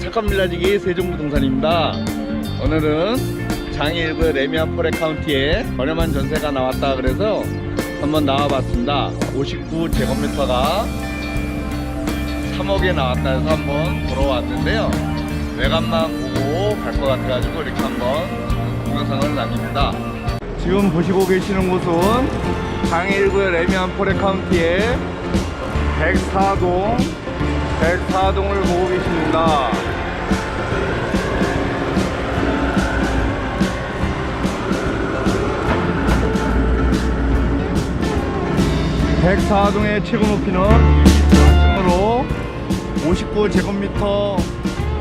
착한 빌라지기 세종부동산입니다. 오늘은 장일구 레미안 포레 카운티에 저렴한 전세가 나왔다 그래서 한번 나와봤습니다. 59제곱미터가 3억에 나왔다 해서 한번 보러 왔는데요. 외관만 보고 갈 것 같아가지고 이렇게 한번 동영상을 남깁니다. 지금 보시고 계시는 곳은 장일구의 레미안 포레 카운티의 104동 104동을 보고 계십니다. (104동의) 최고 높이는 24층으로 59제곱미터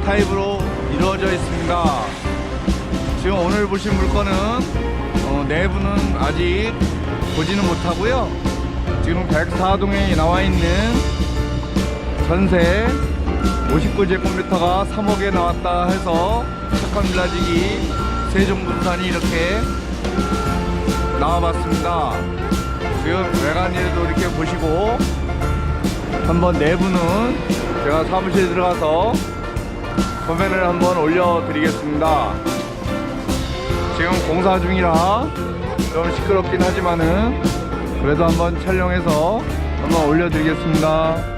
타입으로 이루어져 있습니다. 지금 오늘 보신 물건은 어, 내부는 아직 보지는 못하고요. 지금 104동에 나와 있는 전세 59제곱미터가 3억에 나왔다 해서 착한 빌라지기 세종부산이 이렇게 나와봤습니다. 지금 외관일도 이렇게 보시고 한번 내부는 제가 사무실에 들어가서 소매를 한번 올려드리겠습니다. 지금 공사 중이라 좀 시끄럽긴 하지만은 그래도 한번 촬영해서 한번 올려드리겠습니다.